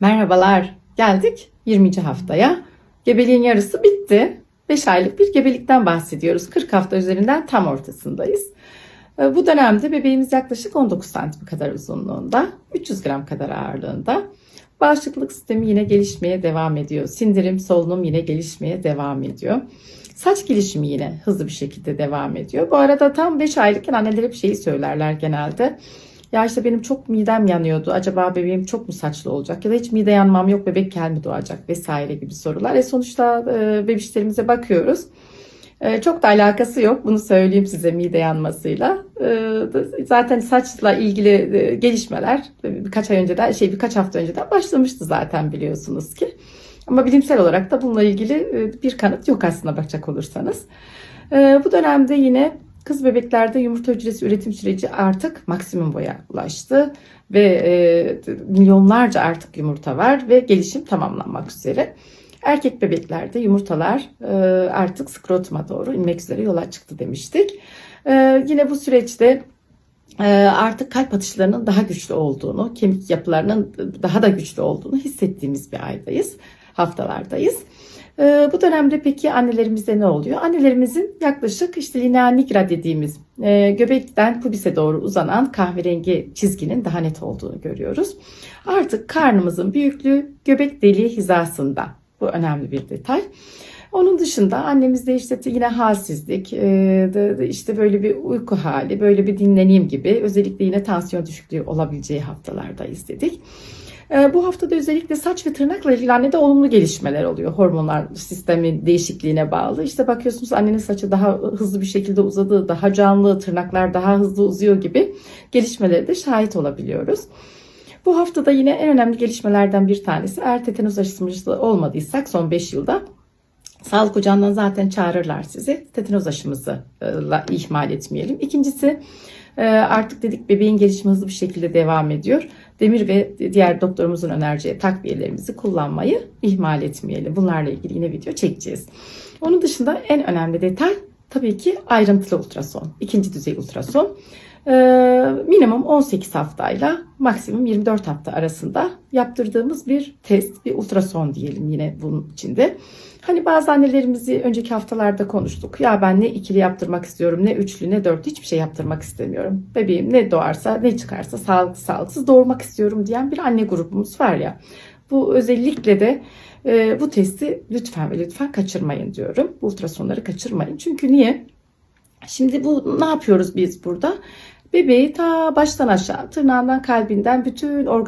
Merhabalar. Geldik 20. haftaya. Gebeliğin yarısı bitti. 5 aylık bir gebelikten bahsediyoruz. 40 hafta üzerinden tam ortasındayız. Ee, Bu dönemde bebeğimiz yaklaşık 19 santim kadar uzunluğunda, 300 gram kadar ağırlığında. Bağışıklık sistemi yine gelişmeye devam ediyor. Sindirim, solunum yine gelişmeye devam ediyor. Saç gelişimi yine hızlı bir şekilde devam ediyor. Bu arada tam 5 aylıkken anneler hep şeyi söylerler genelde. Ya işte benim çok midem yanıyordu. Acaba bebeğim çok mu saçlı olacak? Ya da hiç mide yanmam yok bebek kel mi doğacak vesaire gibi sorular. E sonuçta e, bebişlerimize bakıyoruz. E, çok da alakası yok. Bunu söyleyeyim size mide yanmasıyla. E, zaten saçla ilgili e, gelişmeler birkaç ay önceden şey birkaç hafta önceden başlamıştı zaten biliyorsunuz ki. Ama bilimsel olarak da bununla ilgili e, bir kanıt yok aslında bakacak olursanız. E, bu dönemde yine Kız bebeklerde yumurta hücresi üretim süreci artık maksimum boya ulaştı ve e, milyonlarca artık yumurta var ve gelişim tamamlanmak üzere. Erkek bebeklerde yumurtalar e, artık skrotuma doğru inmek üzere yola çıktı demiştik. E, yine bu süreçte e, artık kalp atışlarının daha güçlü olduğunu, kemik yapılarının daha da güçlü olduğunu hissettiğimiz bir aydayız, haftalardayız. Ee, bu dönemde peki annelerimizde ne oluyor? Annelerimizin yaklaşık işte linea nigra dediğimiz e, göbekten pubise doğru uzanan kahverengi çizginin daha net olduğunu görüyoruz. Artık karnımızın büyüklüğü göbek deliği hizasında. Bu önemli bir detay. Onun dışında annemizde işte yine halsizlik, e, işte böyle bir uyku hali, böyle bir dinleneyim gibi özellikle yine tansiyon düşüklüğü olabileceği haftalarda izledik. Ee, bu haftada özellikle saç ve tırnakla ilgili annede olumlu gelişmeler oluyor. Hormonlar sistemin değişikliğine bağlı. İşte bakıyorsunuz annenin saçı daha hızlı bir şekilde uzadı, daha canlı, tırnaklar daha hızlı uzuyor gibi gelişmelere de şahit olabiliyoruz. Bu haftada yine en önemli gelişmelerden bir tanesi eğer tetanoz aşısı olmadıysak son 5 yılda Sağlık ocağından zaten çağırırlar sizi. Tetanoz aşımızı ihmal etmeyelim. İkincisi ee, artık dedik bebeğin gelişimi hızlı bir şekilde devam ediyor. Demir ve diğer doktorumuzun önereceği takviyelerimizi kullanmayı ihmal etmeyelim. Bunlarla ilgili yine video çekeceğiz. Onun dışında en önemli detay tabii ki ayrıntılı ultrason. ikinci düzey ultrason. Ee, minimum 18 haftayla maksimum 24 hafta arasında yaptırdığımız bir test, bir ultrason diyelim yine bunun içinde. Hani bazı annelerimizi önceki haftalarda konuştuk. Ya ben ne ikili yaptırmak istiyorum, ne üçlü, ne dörtlü hiçbir şey yaptırmak istemiyorum. Bebeğim ne doğarsa, ne çıkarsa sağlıklı sağlıksız doğurmak istiyorum diyen bir anne grubumuz var ya. Bu özellikle de e, bu testi lütfen ve lütfen kaçırmayın diyorum. Bu ultrasonları kaçırmayın. Çünkü niye? Şimdi bu ne yapıyoruz biz burada? Bebeği ta baştan aşağı tırnağından kalbinden bütün organ